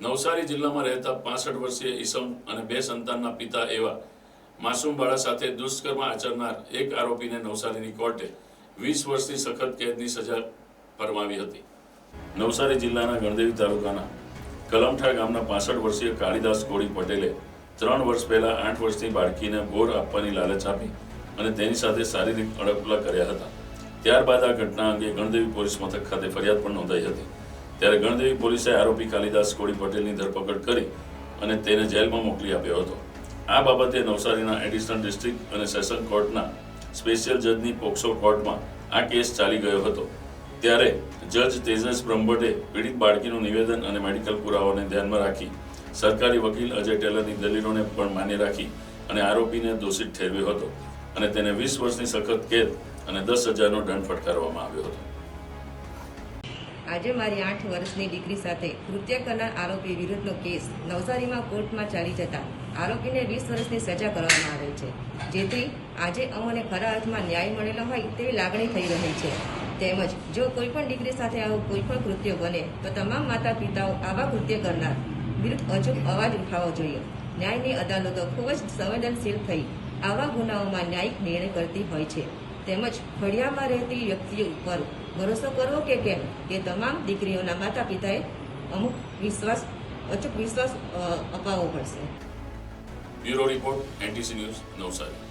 નવસારી જિલ્લામાં રહેતા પાસઠ વર્ષીય ઈસમ અને બે સંતાનના પિતા એવા માસૂમ બાળા સાથે દુષ્કર્મ આચરનાર એક આરોપીને નવસારીની કોર્ટે વીસ વર્ષની સખત કેદની સજા ફરમાવી હતી. નવસારી જિલ્લાના ગણદેવી તાલુકાના કલમઠા ગામના પાસઠ વર્ષીય કાળીદાસ કોળી પટેલે ત્રણ વર્ષ પહેલા આઠ વર્ષની બાળકીને બોર આપવાની લાલચ આપી અને તેની સાથે શારીરિક અડપલા કર્યા હતા. ત્યારબાદ આ ઘટના અંગે ગણદેવી પોલીસ મથક ખાતે ફરિયાદ પણ નોંધાઈ હતી. ત્યારે ગણદેવી પોલીસે આરોપી કાલિદાસ કોળી પટેલની ધરપકડ કરી અને તેને જેલમાં મોકલી આપ્યો હતો. આ બાબતે નવસારીના એડિશનલ ડિસ્ટ્રિક્ટ અને સેશન કોર્ટના સ્પેશિયલ જજની પોક્સો કોર્ટમાં આ કેસ ચાલી ગયો હતો. ત્યારે જજ તેજસ બ્રહ્મભટ્ટે પીડિત બાળકીનું નિવેદન અને મેડિકલ પુરાવાને ધ્યાનમાં રાખી સરકારી વકીલ અજય ટેલરની દલીલોને પણ માન્ય રાખી અને આરોપીને દોષિત ઠેરવ્યો હતો અને તેને વીસ વર્ષની સખત કેદ અને દસ હજારનો દંડ ફટકારવામાં આવ્યો હતો. આજે મારી આઠ વર્ષની દીકરી સાથે કૃત્ય કરનાર આરોપી વિરુદ્ધનો કેસ નવસારીમાં કોર્ટમાં ચાલી જતા આરોપીને વીસ વર્ષની સજા કરવામાં આવેલ છે. જેથી આજે અમને ખરા અર્થમાં ન્યાય મળેલો હોય તેવી લાગણી થઈ રહી છે. તેમજ જો કોઈ પણ દીકરી સાથે આવું કોઈ પણ કૃત્ય બને, તો તમામ માતા પિતાઓ આવા કૃત્ય કરનાર વિરુદ્ધ અચૂક અવાજ ઉઠાવવો જોઈએ. ન્યાયની અદાલતો ખૂબ જ સંવેદનશીલ થઈ આવા ગુનાઓમાં ન્યાયિક નિર્ણય કરતી હોય છે. તેમજ ફળિયામાં રહેતી વ્યક્તિઓ ઉપર ભરોસો કરવો કે કેમ? તે તમામ દીકરીઓના માતા પિતાએ અમુક વિશ્વાસ, અચૂક વિશ્વાસ અપાવવો પડશે. Bureau report, NTC news, Navsari.